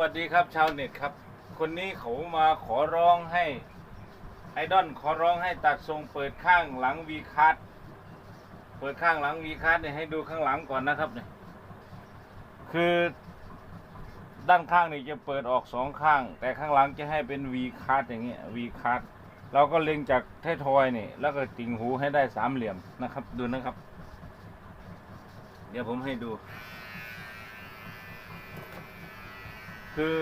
วัสดีครับชาวเน็ตครับ คนนี้เขามาขอร้องให้ ไอดอลขอร้องให้ตัดทรงเปิดข้างหลังวีคัทเปิดข้างหลังวีคัทเนี่ยให้ดูข้างหลังก่อนนะครับเนี่ยคือด้านข้างนี่จะเปิดออกสองข้าง แต่ข้างหลังจะให้เป็นวีคัทอย่างเงี้ยวีคัทเราก็เล็งจากไททอยนี่ แล้วก็ติ่งหูให้ได้สามเหลี่ยมนะครับ ดูนะครับ เดี๋ยวผมให้ดู คือ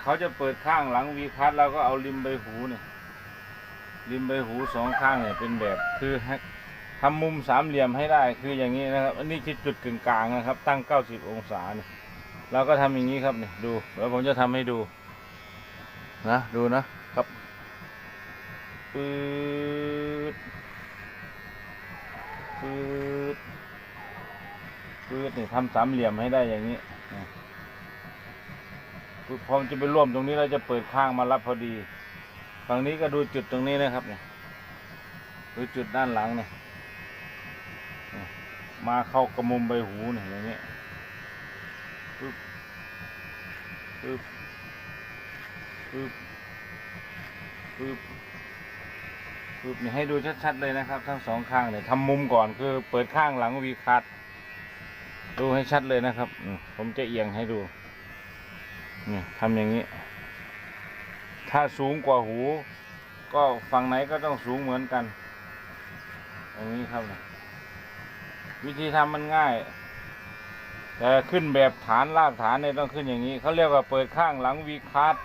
เขาจะเปิดข้างหลังวีคัสแล้วก็เอาริมใบหูเนี่ยริมใบหูสองข้างเนี่ยเป็นแบบคือให้ทำมุมสามเหลี่ยมให้ได้คืออย่างนี้นะครับ อันนี้คือจุดกึ่งกลางนะครับ ตั้ง 90 องศาเนี่ยเราก็ทำอย่างนี้ครับเนี่ยดูแล้วผมจะทำให้ดูนะดูนะครับปืดปืดปืดเนี่ยทำสามเหลี่ยมให้ได้อย่างนี้ พอมันจะไปร่วมตรงนี้เราจะเปิดข้างมารับพอดี ฝั่งนี้ก็ดูจุดตรงนี้นะครับเนี่ยดูจุดด้านหลังเนี่ยมาเข้ากระมุมใบหูเนี่ยอย่างนี้ยปึ๊บปึ๊บปึ๊บปึ๊บปึ๊บนี่ให้ดูชัดๆเลยนะครับ ทั้งสองข้างเนี่ยทำมุมก่อนคือเปิดข้างหลังวีคัดดูให้ชัดเลยนะครับ ผมจะเอียงให้ดู นี่ยทำอย่างนี้ ถ้าสูงกว่าหู ก็ฝั่งไหนก็ต้องสูงเหมือนกันอย่างนี้ครับนี่ยวิธีทำมันง่าย แต่ขึ้นแบบฐานรากฐานเนี่ยต้องขึ้นอย่างนี้เขาเรียกว่าเปิดข้างหลังวีคัส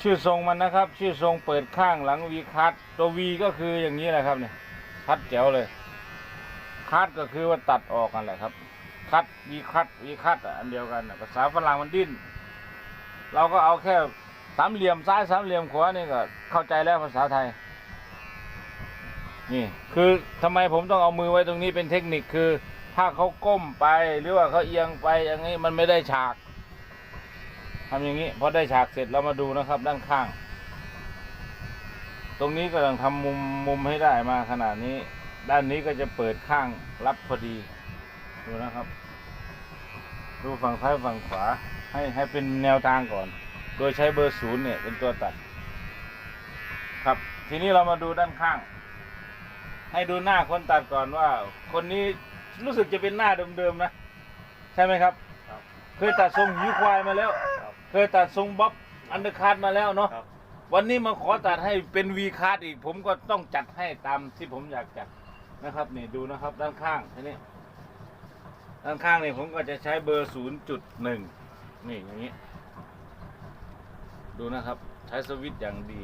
ชื่อทรงมันนะครับ ชื่อทรงเปิดข้างหลังวีคัสตัววีก็คืออย่างนี้แหละครับเนี่ยคัดแจ๋วเลย คัดก็คือว่าตัดออกกันแหละครับ คัดวีคัดวีคัดอันเดียวกันภาษาฝรั่งมันดิ้น เราก็เอาแค่สามเหลี่ยมซ้ายสามเหลี่ยมขวานี่ก็เข้าใจแล้วภาษาไทย นี่ คือทำไมผมต้องเอามือไว้ตรงนี้เป็นเทคนิคคือ ถ้าเขาก้มไปหรือว่าเขาเอียงไปอย่างนี้มันไม่ได้ฉากทำอย่างนี้พอได้ฉากเสร็จเรามาดูนะครับ ด้านข้าง ตรงนี้ก็ต้องทำมุมมุมให้ได้มาขนาดนี้ ด้านนี้ก็จะเปิดข้างรับพอดีดูนะครับ ดูฝั่งซ้ายฝั่งขวา ให้ให้เป็นแนวทางก่อน โดยใช้เบอร์ศูนย์เนี่ยเป็นตัวตัด ครับ ทีนี้เรามาดูด้านข้าง ให้ดูหน้าคนตัดก่อนว่า คนนี้รู้สึกจะเป็นหน้าเดิมๆนะ ใช่ไหมครับครับเคยตัดทรงหิวควายมาแล้วครับเคยตัดทรงบ๊อบอันเดอร์คัทมาแล้วเนาะครับวันนี้มาขอตัดให้เป็นวีคัทอีก ผมก็ต้องจัดให้ตามที่ผมอยากจัดนะครับนี่ดูนะครับด้านข้างทีนี้ด้านข้างนี่ผมก็จะใช้เบอร์ศูนย์จุดหนึ่ง นี่อย่างนี้ ดูนะครับ ใช้สวิตช์อย่างดี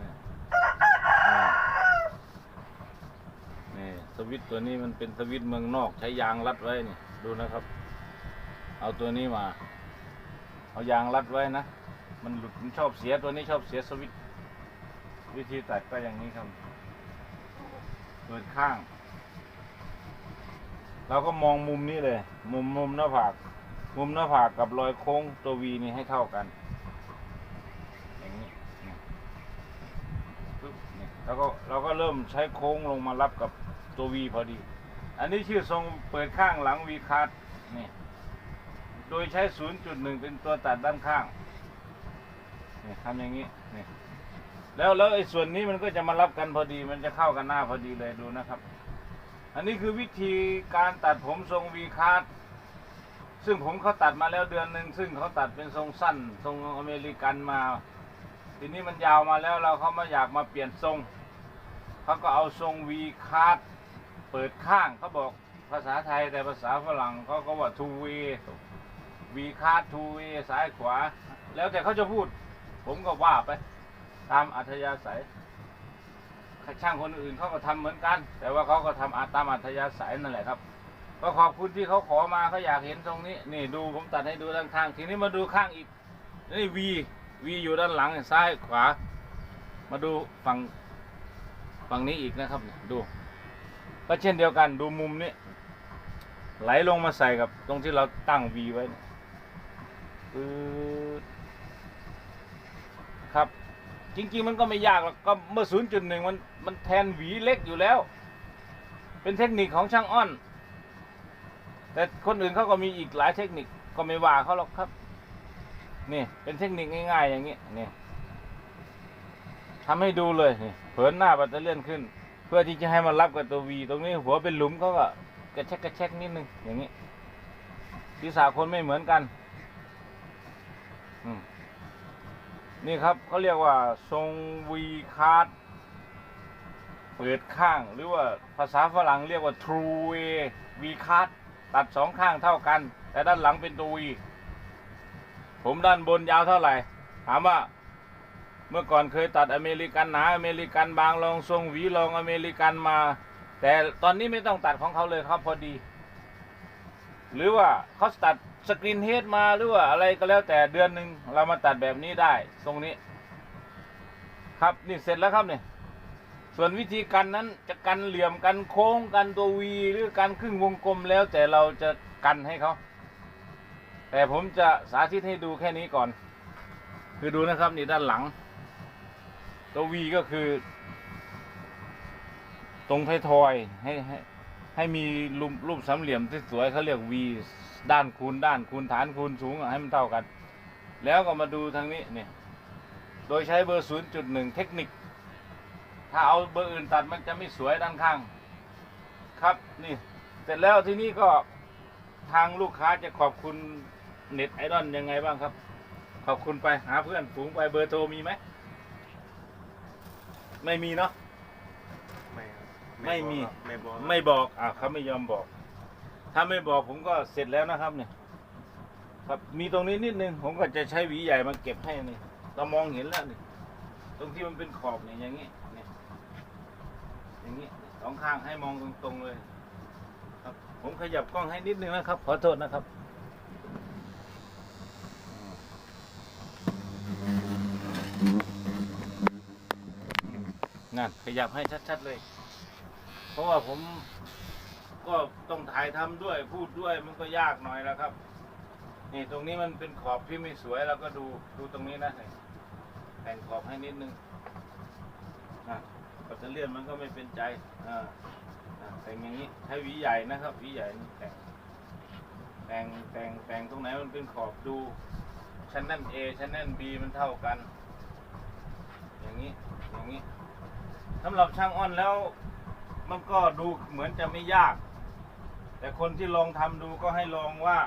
นี่นี่สวิตช์ตัวนี้มันเป็นสวิตช์เมืองนอก ใช้ยางรัดไว้นี่ดูนะครับ เอาตัวนี้มา เอายางรัดไว้นะ มันหลุดมันชอบเสียตัวนี้ชอบเสียสวิตช์วิธีตัดก็อย่างนี้ครับเปิดข้าง เราก็มองมุมนี้เลย มุมมุมหน้าผาก มุมหน้าผากกับรอยโค้งตัววีนี่ให้เท่ากัน อย่างนี้นี่ปึ๊บนี่แล้วก็เราก็เริ่มใช้โค้งลงมารับกับตัววีพอดี อันนี้ชื่อทรงเปิดข้างหลังวีคัทนี่ โดยใช้ 0.1 เป็นตัวตัดด้านข้างนี่ทำอย่างนี้นี่แล้วแล้วไอ้ส่วนนี้มันก็จะมารับกันพอดี มันจะเข้ากันหน้าพอดีเลยดูนะครับ อันนี้คือวิธีการตัดผมทรงวีคัท ซึ่งผมเขาตัดมาแล้วเดือนหนึ่งซึ่งเขาตัดเป็นทรงสั้น ทรงอเมริกันมา ทีนี้มันยาวมาแล้วเราเขามาอยากมาเปลี่ยนทรงเขาก็เอาทรงวีคัทเปิดข้างเขาบอกภาษาไทยแต่ภาษาฝรั่งเขาก็ว่า two way วีคัท two way ซ้ายขวา แล้วแต่เขาจะพูด ผมก็ว่าไป ตามอัธยาศัยช่างคนอื่นเขาก็ทำเหมือนกัน แต่ว่าเขาก็ทำอาตามอัธยาศัยนั่นแหละครับ ก็ขอบคุณที่เขาขอมาเขาอยากเห็นตรงนี้นี่ดูผมตัดให้ดูด้านข้าง ทีนี้มาดูข้างอีกนี่วีวีอยู่ด้านหลังซ้ายขวา มาดูฝั่งฝั่งนี้อีกนะครับดูก็เช่นเดียวกันดูมุมนี้ไหลลงมาใส่กับตรงที่เราตั้งวีไว้ปึ๊ดครับ จริงๆมันก็ไม่ยากหรอกก็เมื่อ 0.1 มันมันแทนหวีเล็กอยู่แล้ว เป็นเทคนิคของช่างอ้อน แต่คนอื่นเขาก็มีอีกหลายเทคนิคก็ไม่ว่าเขาหรอกครับ นี่ เป็นเทคนิคง่ายๆ อย่างนี้นี่ทำให้ดูเลยนี่เผินหน้าแบตเตอรี่ยนขึ้น เพื่อที่จะให้มันรับกับตัววีตรงนี้หัวเป็นหลุมเขาก็กระแชกกระแชกนิดนึงอย่างนี้ศีรษะคนไม่เหมือนกันนี่ครับเขาเรียกว่าทรงวีคาร์ดเปิดข้าง หรือว่าภาษาฝรั่งเรียกว่า true way V card ตัดสองข้างเท่ากัน แต่ด้านหลังเป็นตัว V ผมด้านบนยาวเท่าไหร่ ถามว่า เมื่อก่อนเคยตัดอเมริกันหนาอเมริกันบางลองทรงหวีลองอเมริกันมา แต่ตอนนี้ไม่ต้องตัดของเขาเลยครับพอดี หรือว่าเขาตัดสกรีนเฮดมาหรือว่าอะไรก็แล้วแต่เดือนหนึ่งเรามาตัดแบบนี้ได้ตรงนี้ ครับนี่เสร็จแล้วครับเนี่ย ส่วนวิธีกันนั้นจะกันเหลี่ยมกันโค้งกันตัววีหรือกันครึ่งวงกลมแล้วแต่เราจะกันให้เขา แต่ผมจะสาธิตให้ดูแค่นี้ก่อน คือดูนะครับนี่ด้านหลัง ตัววีก็คือ ตรงไทยทอยให้ให้ให้มีรูปรูปสามเหลี่ยมที่สวยเขาเรียกวีด้านคูณด้านคูณฐานคูณสูงให้มันเท่ากัน แล้วก็มาดูทางนี้เนี่ยโดยใช้เบอร์ 0.1 เทคนิค ถ้าเอาเบอร์อื่นตัดมันจะไม่สวยด้านข้าง ครับนี่เสร็จแล้วที่นี่ก็ทางลูกค้าจะขอบคุณเน็ตไอดอลยังไงบ้างครับ ขอบคุณไปหาเพื่อนฝูงไปเบอร์โทรมีไหมไม่มีเนาะไม่ครับไม่มีไม่บอกไม่บอกอ่าเขาไม่ยอมบอก ถ้าไม่บอกผมก็เสร็จแล้วนะครับเนี่ย ครับมีตรงนี้นิดนึงผมก็จะใช้หวีใหญ่มาเก็บให้นี่เรามองเห็นแล้วนี่ตรงที่มันเป็นขอบเนี่ยอย่างนี้เนี่ย อย่างนี้สองข้างให้มองตรงๆเลยครับ ผมขยับกล้องให้นิดนึงนะครับ ขอโทษนะครับนั่นขยับให้ชัดๆเลย เพราะว่าผมก็ต้องถ่ายทำด้วยพูดด้วยมันก็ยากหน่อยแล้วครับ นี่ตรงนี้มันเป็นขอบที่ไม่สวยเราก็ดูดูตรงนี้นะแต่งขอบให้นิดนึงนะ ปัตเตอร์เลียนมันก็ไม่เป็นใจอ่าอ่าแต่งอย่างนี้ใช้หวีใหญ่นะครับหวีใหญ่แต่งแต่งแต่งแต่งตรงไหนมันเป็นขอบดูชั้นนั่น A ชั้นนั่น B มันเท่ากัน อย่างนี้อย่างนี้สำหรับช่างอ้อนแล้วมันก็ดูเหมือนจะไม่ยาก แต่คนที่ลองทำดูก็ให้ลองว่า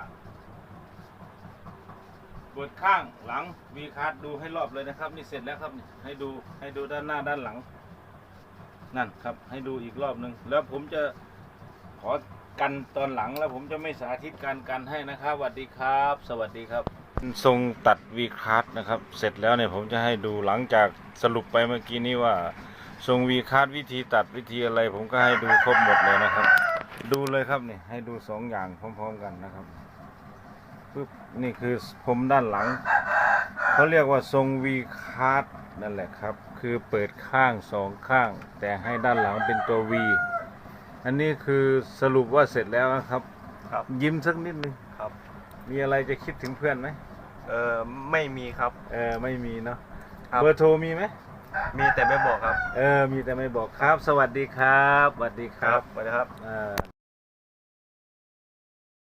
เปิดข้างหลังวีคาร์ดดูให้รอบเลยนะครับ นี่เสร็จแล้วครับให้ดูให้ดูด้านหน้าด้านหลัง นั่นครับ ให้ดูอีกรอบหนึ่งแล้วผมจะขอกันตอนหลังแล้วผมจะไม่สาธิตการกันให้นะครับสวัสดีครับ สวัสดีครับ ทรงตัดวีคาร์ดนะครับ เสร็จแล้วเนี่ยผมจะให้ดูหลังจากสรุปไปเมื่อกี้นี้ว่า ทรงวีคาร์ดวิธีตัดวิธีอะไร ผมก็ให้ดูครบหมดเลยนะครับ ดูเลยครับนี่ให้ดูสองอย่างพร้อม ๆกันนะครับปึ๊บนี่คือผมด้านหลังเขาเรียกว่าทรงวีคาร์ดนั่นแหละครับ คือเปิดข้างสองข้าง แต่ให้ด้านหลังเป็นตัววีอันนี้คือสรุปว่าเสร็จแล้วนะครับ ครับ ยิ้มสักนิดนึงครับ มีอะไรจะคิดถึงเพื่อนไหมเออไม่มีครับ เออไม่มีเนาะครับ เบอร์โทรมีไหมมีแต่ไม่บอกครับเออมีแต่ไม่บอกครับ สวัสดีครับสวัสดีครับสวัสดีครับอ่า